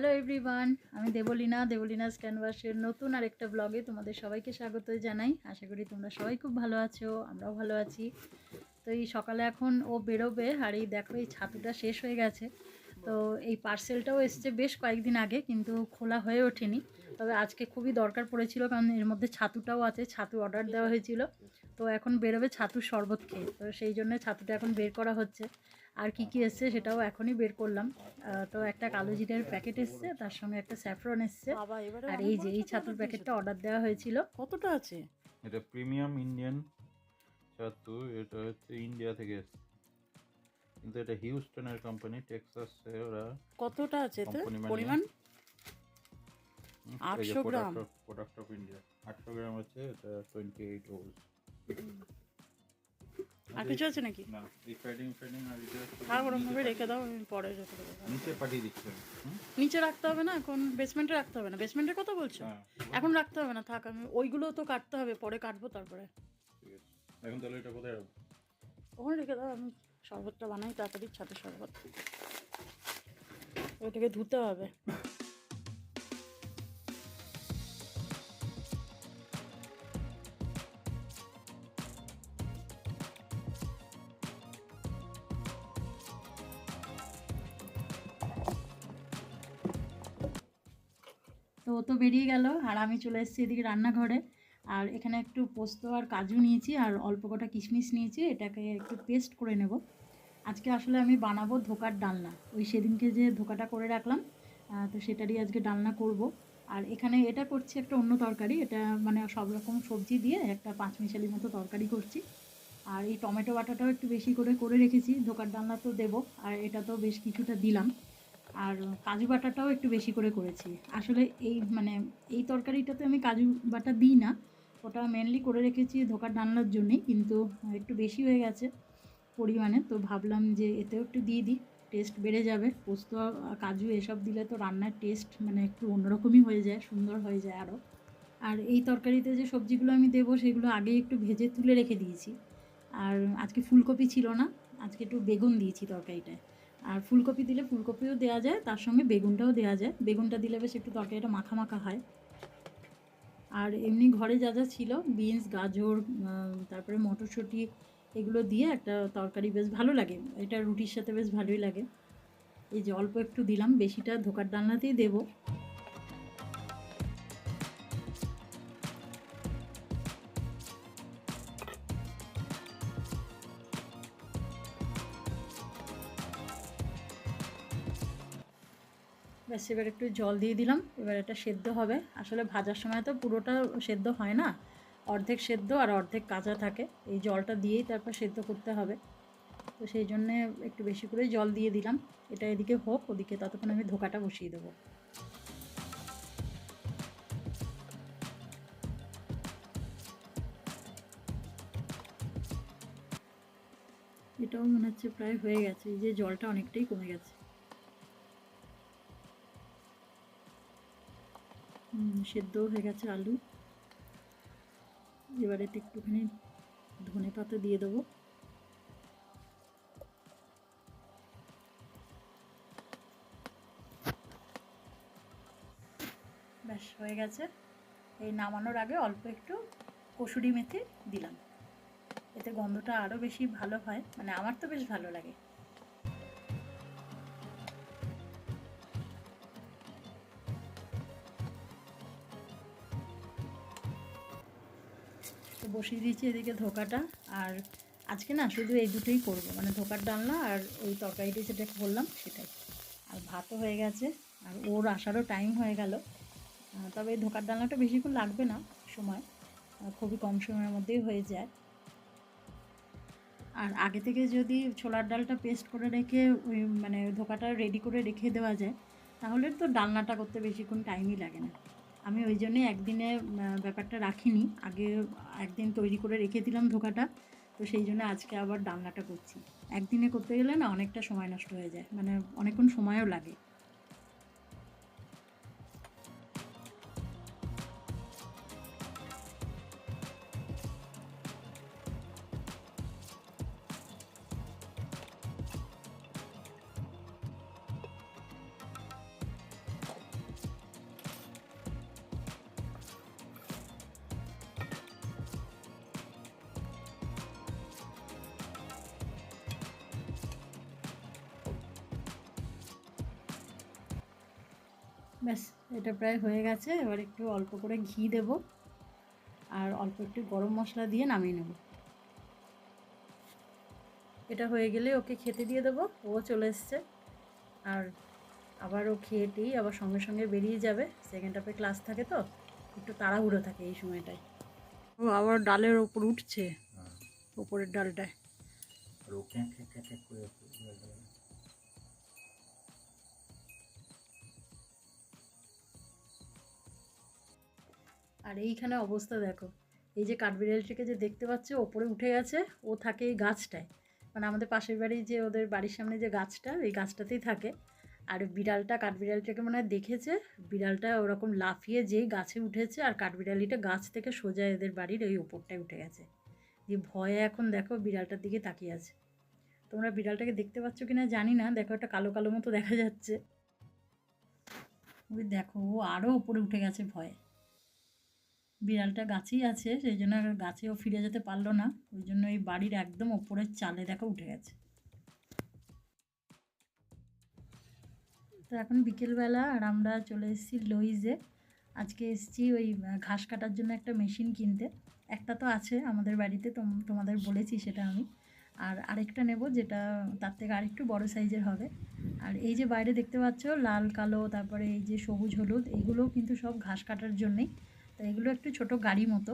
Hello everyone আমি দেবলীনা দেবলীনাস ক্যানভাসের নতুন আর একটা ব্লগে তোমাদের সবাইকে স্বাগত জানাই। আশা করি তোমরা সবাই খুব ভালো আছো, আমরাও ভালো আছি। তো এই সকালে এখন ও বেরোবে আর এই দেখো এই ছাতুটা শেষ হয়ে গেছে। তো এই পার্সেলটাও এসছে বেশ কয়েকদিন আগে, কিন্তু খোলা হয়ে ওঠেনি। তবে আজকে খুবই দরকার পড়েছিল, কারণ এর মধ্যে ছাতুটাও আছে, ছাতু অর্ডার দেওয়া হয়েছিল। তো এখন বেরোবে ছাতুর শরবত খেয়ে। তো সেই জন্য ছাতুটা এখন বের করা হচ্ছে। আর কি কি এসছে সেটাও এখনই বের করলাম। আহ, তো একটা কালো জিরের প্যাকেট এসছে তার সঙ্গে একটা স্যাফরন এসছে। আর এই যে এই ছাতু ছাতুর প্যাকেটটা অর্ডার দেওয়া হয়েছিল। কতটা আছে? এটা প্রিমিয়াম ইন্ডিয়ান ছাতু এটা হচ্ছে ইন্ডিয়া থেকে এসছে। কিন্তু এটা হিউস্টনের কোম্পানি টেক্সাসে ওরা কতটা আছে মানে- পরিমাণ? 800 গ্রাম। প্রোডাক্ট অফ ইন্ডিয়া আটশো গ্রাম হচ্ছে এটা টোয়েন্টি এইট হোলস আর কিছু আছে নাকি? না রিফাইডিং ফ্রাইডিং আর আর ওরকম ভাবে রেখে দাও আমি পরে রেখে দেবো নিচে পাঠিয়ে দিচ্ছি নিচে রাখতে হবে না এখন বেসমেন্টে রাখতে হবে না। বেসমেন্টের কথা বলছো? হ্যাঁ এখন রাখতে হবে না থাক আমি ওইগুলো তো কাটতে হবে পরে কাটবো তারপরে। এখন তাহলে এটা কোথায় রাখব ওখানে রেখে দাও আমি শরবতটা বানাই তাড়াতাড়ি ছাতে শরবত। ওইটাকে ধুতে হবে। ও তো বেরিয়ে গেল, আর আমি চলে এসেছি এদিকে রান্নাঘরে। আর এখানে একটু পোস্ত আর কাজু নিয়েছি, আর অল্প কটা কিশমিশ নিয়েছি, এটাকে একটু পেস্ট করে নেব। আজকে আসলে আমি বানাবো ধোকার ডালনা। ওই সেদিনকে যে ধোকাটা করে রাখলাম তো সেটারই আজকে ডালনা করব। আর এখানে এটা করছি একটা অন্য তরকারি, এটা মানে সব রকম সবজি দিয়ে একটা পাঁচমিশালি মতো তরকারি করছি। আর এই টমেটো বাটাটাও একটু বেশি করে করে রেখেছি, ধোকার ডালনা তো দেবো, আর এটা তো বেশ কিছুটা দিলাম। আর কাজু বাটাটাও একটু বেশি করে করেছি। আসলে এই মানে এই তরকারিটাতে আমি কাজু বাটা দিই না, ওটা মেনলি করে রেখেছি ধোকার ডালনার জন্যেই, কিন্তু একটু বেশি হয়ে গেছে পরিমাণে, তো ভাবলাম যে এতেও একটু দিয়ে দিই টেস্ট বেড়ে যাবে। পোস্ত, কাজু এসব দিলে তো রান্নার টেস্ট মানে একটু অন্যরকমই হয়ে যায়, সুন্দর হয়ে যায় আরও। আর এই তরকারিতে যে সবজিগুলো আমি দেবো সেগুলো আগে একটু ভেজে তুলে রেখে দিয়েছি। আর আজকে ফুলকপি ছিল না, আজকে একটু বেগুন দিয়েছি তরকারিটায়। আর ফুলকপি দিলে ফুলকপিও দেওয়া যায়, তার সঙ্গে বেগুনটাও দেওয়া যায়। বেগুনটা দিলে বেশ একটু তরকারিটা মাখা মাখা হয়। আর এমনি ঘরে যা যা ছিল, বিনস, গাজর তারপরে মটরশুঁটি, এগুলো দিয়ে একটা তরকারি বেশ ভালো লাগে। এটা রুটির সাথে বেশ ভালোই লাগে। এই যে অল্প একটু দিলাম, বেশিটা ধোকার ডালনাতেই দেবো। ব্যাস এবার একটু জল দিয়ে দিলাম, এবার এটা সেদ্ধ হবে। আসলে ভাজার সময় তো পুরোটা সেদ্ধ হয় না, অর্ধেক সেদ্ধ আর অর্ধেক কাঁচা থাকে। এই জলটা দিয়েই তারপর সেদ্ধ করতে হবে। তো সেই জন্যে একটু বেশি করে জল দিয়ে দিলাম। এটা এদিকে হোক, ওদিকে ততক্ষণ আমি ধোকাটা বসিয়ে দেবো। এটাও মনে হচ্ছে প্রায় হয়ে গেছে, এই যে জলটা অনেকটাই কমে গেছে। হুম, সেদ্ধও হয়ে গেছে আলু। এবারে একটুখানি ধনে পাতা দিয়ে দেবো। ব্যাস হয়ে গেছে। এই নামানোর আগে অল্প একটু কসুরি মেথি দিলাম। এতে গন্ধটা আরও বেশি ভালো হয়। মানে আমার তো বেশ ভালো লাগে। বসিয়ে দিয়েছি এদিকে ধোকাটা। আর আজকে না শুধু এই দুটোই করব মানে ধোকার ডালনা আর ওই তরকারিটি যেটা করলাম সেটাই। আর ভাতও হয়ে গেছে, আর ওর আসারও টাইম হয়ে গেল। তবে এই ধোকার ডালনাটা বেশিক্ষণ লাগবে না, সময় খুবই কম সময়ের মধ্যেই হয়ে যায়। আর আগে থেকে যদি ছোলার ডালটা পেস্ট করে রেখে ওই মানে ধোকাটা রেডি করে রেখে দেওয়া যায়, তাহলে তো ডালনাটা করতে বেশিক্ষণ টাইমই লাগে না। আমি ওই জন্যে একদিনে ব্যাপারটা রাখিনি। আগে একদিন তৈরি করে রেখে দিলাম ধোকাটা। তো সেই জন্য আজকে আবার ডালনাটা করছি। একদিনে করতে গেলে না অনেকটা সময় নষ্ট হয়ে যায়। মানে অনেকক্ষণ সময়ও লাগে। ব্যাস এটা প্রায় হয়ে গেছে। এবার একটু অল্প করে ঘি দেব। আর অল্প একটু গরম মশলা দিয়ে নামিয়ে নেব। এটা হয়ে গেলে ওকে খেতে দিয়ে দেবো। ও চলে এসছে। আর আবার ও খেয়েটেই আবার সঙ্গে সঙ্গে বেরিয়ে যাবে। সেকেন্ড হাফে ক্লাস থাকে তো একটু তাড়াহুড়ো থাকে এই সময়টায়। ও আবার ডালের ওপর উঠছে। ওপরের ডালটায়। আর এইখানে অবস্থা দেখো। এই যে কাঠবিড়ালটিকে যে দেখতে পাচ্ছ, ওপরে উঠে গেছে, ও থাকে এই গাছটায়। মানে আমাদের পাশের বাড়ি যে ওদের বাড়ির সামনে যে গাছটা, এই গাছটাতেই থাকে। আর বিড়ালটা কাঠবিড়ালটাকে মনে হয় দেখেছে, বিড়ালটা ওরকম লাফিয়ে যেই গাছে উঠেছে, আর কাঠবিড়ালিটা গাছ থেকে সোজা এদের বাড়ির ওই ওপরটায় উঠে গেছে। দিয়ে ভয়ে এখন দেখো বিড়ালটার দিকে তাকিয়ে আছে। তোমরা বিড়ালটাকে দেখতে পাচ্ছ কি না জানি না, দেখো একটা কালো কালো মতো দেখা যাচ্ছে। ওই দেখো, ও আরও উপরে উঠে গেছে ভয়ে। বিড়ালটা গাছেই আছে, সেই জন্য গাছেও ফিরে যেতে পারল না। ওই জন্য এই বাড়ির একদম ওপরের চালে দেখো উঠে গেছে। তো এখন বিকেলবেলা আর আমরা চলে এসেছি লইজে। আজকে এসেছি ওই ঘাস কাটার জন্য একটা মেশিন কিনতে। একটা তো আছে আমাদের বাড়িতে, তোম- তোমাদের বলেছি সেটা আমি। আর আরেকটা নেব যেটা তার থেকে আরেকটু বড় সাইজের হবে। আর এই যে বাইরে দেখতে পাচ্ছ, লাল, কালো, তারপরে এই যে সবুজ, হলুদ এগুলোও কিন্তু সব ঘাস কাটার জন্যেই। তো এগুলো একটু ছোট গাড়ি মতো।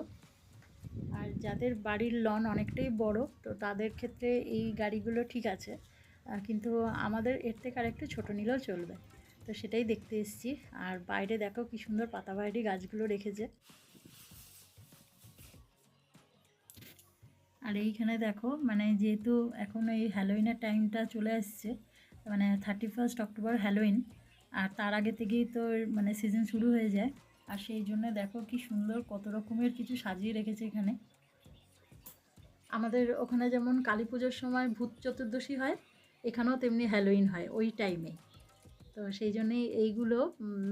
আর যাদের বাড়ির লন অনেকটাই বড়, তো তাদের ক্ষেত্রে এই গাড়িগুলো ঠিক আছে। কিন্তু আমাদের এর থেকে আর একটু ছোটো নিলেও চলবে। তো সেটাই দেখতে এসেছি। আর বাইরে দেখো কি সুন্দর পাতাবাহারি গাছগুলো রেখেছে। আর এইখানে দেখো মানে যেহেতু এখন এই হ্যালোইনের টাইমটা চলে আসছে মানে থার্টি ফার্স্ট অক্টোবর হ্যালোইন, আর তার আগে থেকেই তো মানে সিজন শুরু হয়ে যায়। আর সেই জন্য দেখো কি সুন্দর কত রকমের কিছু সাজিয়ে রেখেছে এখানে। আমাদের ওখানে যেমন কালী পুজোর সময় ভূত চতুর্দশী হয়, এখানেও তেমনি হ্যালোইন হয় ওই টাইমে তো সেই জন্যেই এইগুলো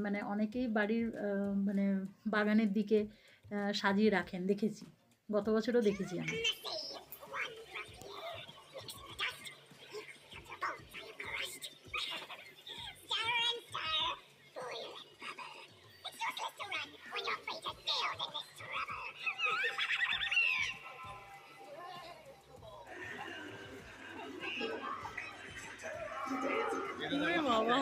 মানে অনেকেই বাড়ির মানে বাগানের দিকে সাজিয়ে রাখেন, দেখেছি। গত বছরও দেখেছি আমি। ওরে বাবা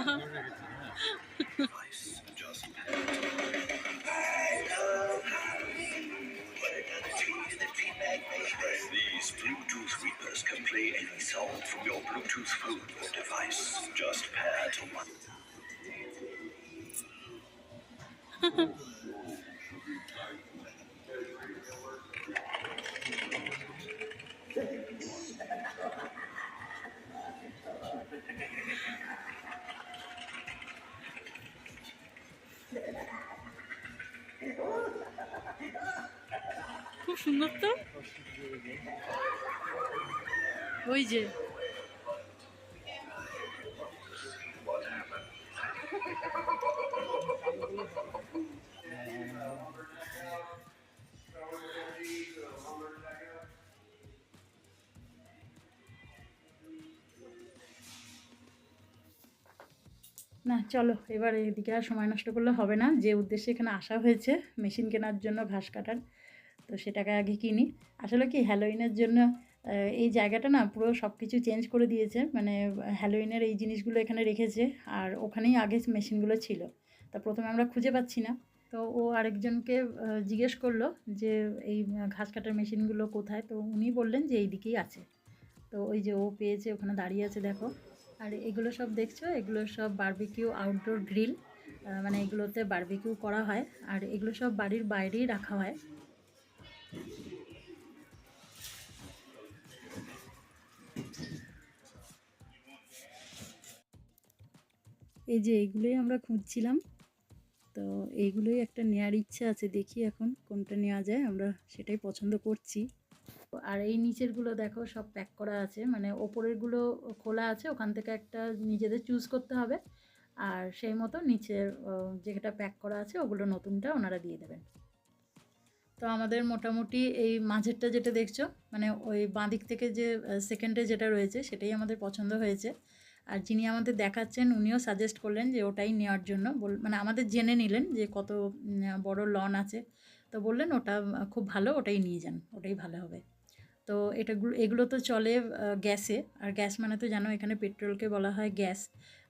These Bluetooth Reapers can play any song from your Bluetooth phone or device. Just pair to one. সুন্দর তো? ওই যে। না, চলো, এবার এদিকে আর সময় নষ্ট করলে হবে না। যে উদ্দেশ্যে এখানে আসা হয়েছে, মেশিন কেনার জন্য ঘাস কাটার তো সেটাকে আগে কিনি। আসলে কি হ্যালোইনের জন্য এই জায়গাটা না পুরো সব কিছু চেঞ্জ করে দিয়েছে। মানে হ্যালোইনের এই জিনিসগুলো এখানে রেখেছে আর ওখানেই আগে মেশিনগুলো ছিল। তা প্রথমে আমরা খুঁজে পাচ্ছি না। তো ও আরেকজনকে জিজ্ঞেস করল যে এই ঘাস কাটার মেশিনগুলো কোথায়? তো উনি বললেন যে এই দিকেই আছে। তো ওই যে ও পেয়েছে, ওখানে দাঁড়িয়ে আছে, দেখো। আর এগুলো সব দেখছ? এগুলো সব বার্বিকিউ আউটডোর গ্রিল মানে এগুলোতে বারবিকিউ করা হয়। আর এগুলো সব বাড়ির বাইরেই রাখা হয়। এই যে এইগুলোই আমরা খুঁজছিলাম। তো এইগুলোই একটা নেওয়ার ইচ্ছা আছে, দেখি এখন কোনটা নেওয়া যায়, আমরা সেটাই পছন্দ করছি। আর এই নিচেরগুলো দেখো সব প্যাক করা আছে মানে ওপরেরগুলো খোলা আছে, ওখান থেকে একটা নিজেদের চুজ করতে হবে। আর সেই মতো নিচের যেটা প্যাক করা আছে, ওগুলো নতুনটা ওনারা দিয়ে দেবেন। তো আমাদের মোটামুটি এই মাঝেরটা যেটা দেখছ মানে ওই বাঁ দিক থেকে যে সেকেন্ডে যেটা রয়েছে, সেটাই আমাদের পছন্দ হয়েছে। আর যিনি আমাদের দেখাচ্ছেন, উনিও সাজেস্ট করলেন যে ওটাই নেওয়ার জন্য। বল মানে আমাদের জেনে নিলেন যে কত বড় লন আছে। তো বললেন ওটা খুব ভালো, ওটাই নিয়ে যান, ওটাই ভালো হবে। তো এটা এগুলো তো চলে গ্যাসে। আর গ্যাস মানে তো জানো, এখানে পেট্রোলকে বলা হয় গ্যাস।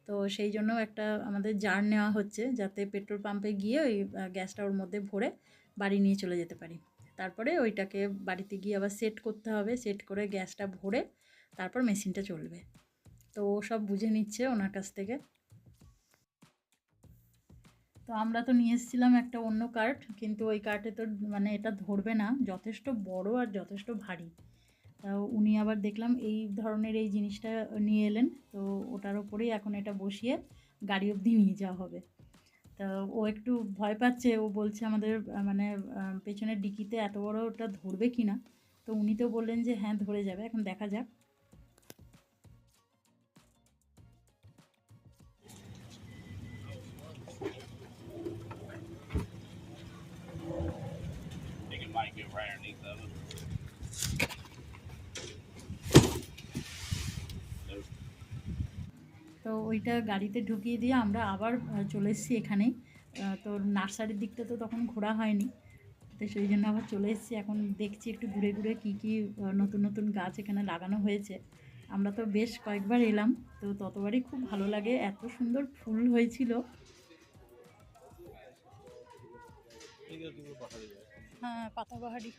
তো সেই জন্য একটা আমাদের জার নেওয়া হচ্ছে, যাতে পেট্রোল পাম্পে গিয়ে ওই গ্যাসটা ওর মধ্যে ভরে বাড়ি নিয়ে চলে যেতে পারি। তারপরে ওইটাকে বাড়িতে গিয়ে আবার সেট করতে হবে। সেট করে গ্যাসটা ভরে তারপর মেশিনটা চলবে। তো ও সব বুঝে নিচ্ছে ওনার কাছ থেকে। তো আমরা তো নিয়ে এসেছিলাম একটা অন্য কার্ট কিন্তু ওই কার্টে তো মানে এটা ধরবে না। যথেষ্ট বড় আর যথেষ্ট ভারী। তা উনি আবার দেখলাম এই ধরনের এই জিনিসটা নিয়ে এলেন। তো ওটার ওপরেই এখন এটা বসিয়ে গাড়ি অবধি নিয়ে যাওয়া হবে। তা ও একটু ভয় পাচ্ছে, ও বলছে আমাদের মানে পেছনের ডিকিতে এত বড় ওটা ধরবে কি না তো উনি তো বললেন যে হ্যাঁ ধরে যাবে, এখন দেখা যাক। ওইটা গাড়িতে ঢুকিয়ে দিয়ে আমরা আবার চলে এসেছি এখানেই তো নার্সারির দিকটা তো তখন ঘোরা হয়নি। তো সেই জন্য আবার চলে এসেছি। এখন দেখছি একটু ঘুরে ঘুরে কী কী নতুন নতুন গাছ এখানে লাগানো হয়েছে। আমরা তো বেশ কয়েকবার এলাম। তো ততবারই খুব ভালো লাগে। এত সুন্দর ফুল হয়েছিল। হ্যাঁ পাতাবাহারি।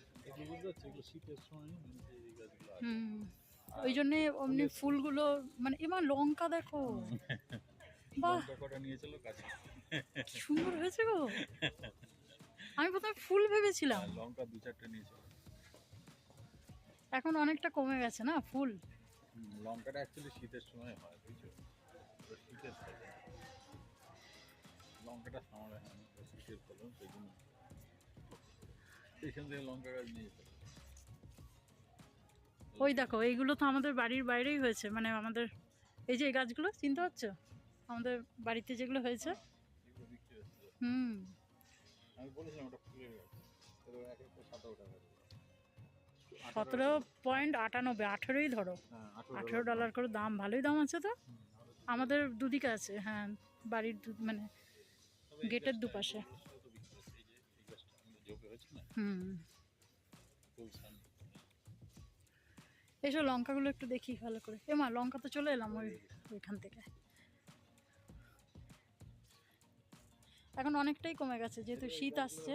হুম। ওই জন্যে অমনি ফুলগুলো মানে এবার লঙ্কা দেখো। বাহ। কি সুন্দর হয়েছে গো। আমি প্রথমে ফুল ভেবেছিলাম। লঙ্কা দু চারটে নিয়েছিল এখন অনেকটা কমে গেছে না ফুল? লঙ্কাটা অ্যাকচুয়ালি শীতের সময় হয় বুঝছ? শীতের লঙ্কাটা সামারে হয় শীতের ফলন সেই জন্য। লঙ্কা গাছ নিয়ে। ওই দেখো এইগুলো তো আমাদের বাড়ির বাইরেই হয়েছে। মানে আমাদের এই যে এই গাছগুলো চিনতে পারছ? আমাদের বাড়িতে যেগুলো হয়েছে। হুম। সতেরো পয়েন্ট আটানব্বই আঠেরোই ধরো। হ্যাঁ, আঠেরো ডলার করে দাম ভালোই দাম আছে তো? হুম, আমাদের দুদিকে আছে হ্যাঁ বাড়ির মানে গেটের দুপাশে। এই গাছটাও তো বিক্রি হচ্ছে, এই যে এই গাছটা আমাদের জোপে হয়েছে না হুম এসব লঙ্কাগুলো একটু দেখি ভালো করে। এ মা লঙ্কা তো চলে এলাম ওই ওইখান থেকে। এখন অনেকটাই কমে গেছে যেহেতু শীত আসছে।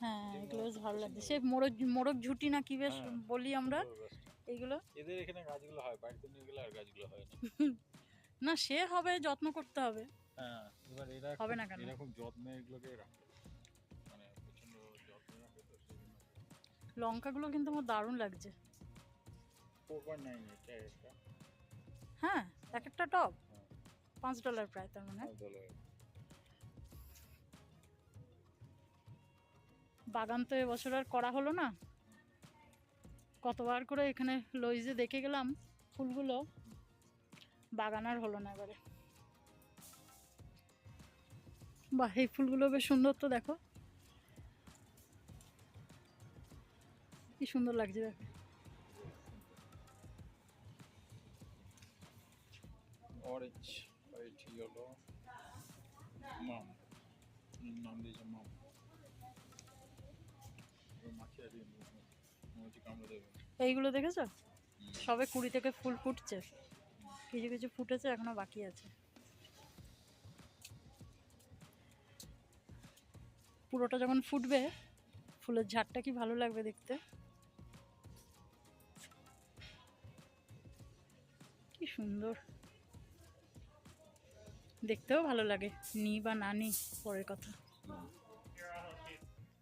হ্যাঁ এগুলো বেশ ভালো লাগছে। সে মোরগ মোরগ ঝুটি না কি বেশ হ্যাঁ। বলি আমরা? এইগুলো? এদের এখানে গাছগুলো হয় বাড়িতে নিয়ে গেলে আর গাছগুলো হয় না। না সে হবে যত্ন করতে হবে। হ্যাঁ এবার এরা হবে না কেন? এরা খুব যত্নে এগুলোকে রাখে। মানে প্রচণ্ড যত্নে রাখে তো লঙ্কাগুলো কিন্তু আমার দারুণ লাগছে। হ্যাঁ এক একটা টপ? হ্যাঁ। পাঁচ ডলার প্রায় তার মানে। বাগান তো এবছর আর করা হলো না। কতবার করে এখানে লইজে দেখে গেলাম ফুলগুলো বাগান আর হলো না এবারে। বাহ এই ফুলগুলো বেশ সুন্দর তো দেখো। কি সুন্দর লাগছে দেখো। নাম দিয়েছে মাম মাছি আছে মাছি কামড়ে দেবে। এইগুলো দেখেছ? সবে কুড়ি থেকে ফুল ফুটছে। কিছু কিছু ফুটেছে এখনও বাকি আছে। পুরোটা যখন ফুটবে ফুলের ঝাড়টা কি ভালো লাগবে দেখতে? কি সুন্দর। দেখতেও ভালো লাগে, নি বা না নি, পরের কথা।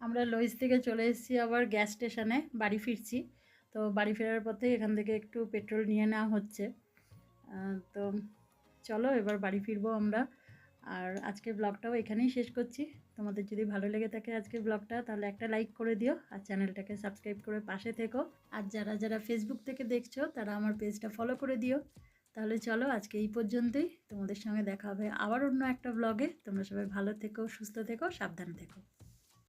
আমরা লইস থেকে চলে এসেছি আবার গ্যাস স্টেশনে, বাড়ি ফিরছি। তো বাড়ি ফেরার পথে এখান থেকে একটু পেট্রোল নিয়ে নেওয়া হচ্ছে। তো চলো এবার বাড়ি ফিরবো আমরা। আর আজকের ব্লগটাও এখানেই শেষ করছি। তোমাদের যদি ভালো লেগে থাকে আজকের ব্লগটা, তাহলে একটা লাইক করে দিও আর চ্যানেলটাকে সাবস্ক্রাইব করে পাশে থেকো। আর যারা যারা ফেসবুক থেকে দেখছ, তারা আমার পেজটা ফলো করে দিও। তাহলে চলো আজকে এই পর্যন্তই। তোমাদের সঙ্গে দেখা হবে আবার অন্য একটা ব্লগে তোমরা সবাই ভালো থেকো, সুস্থ থেকো, সাবধান থেকো।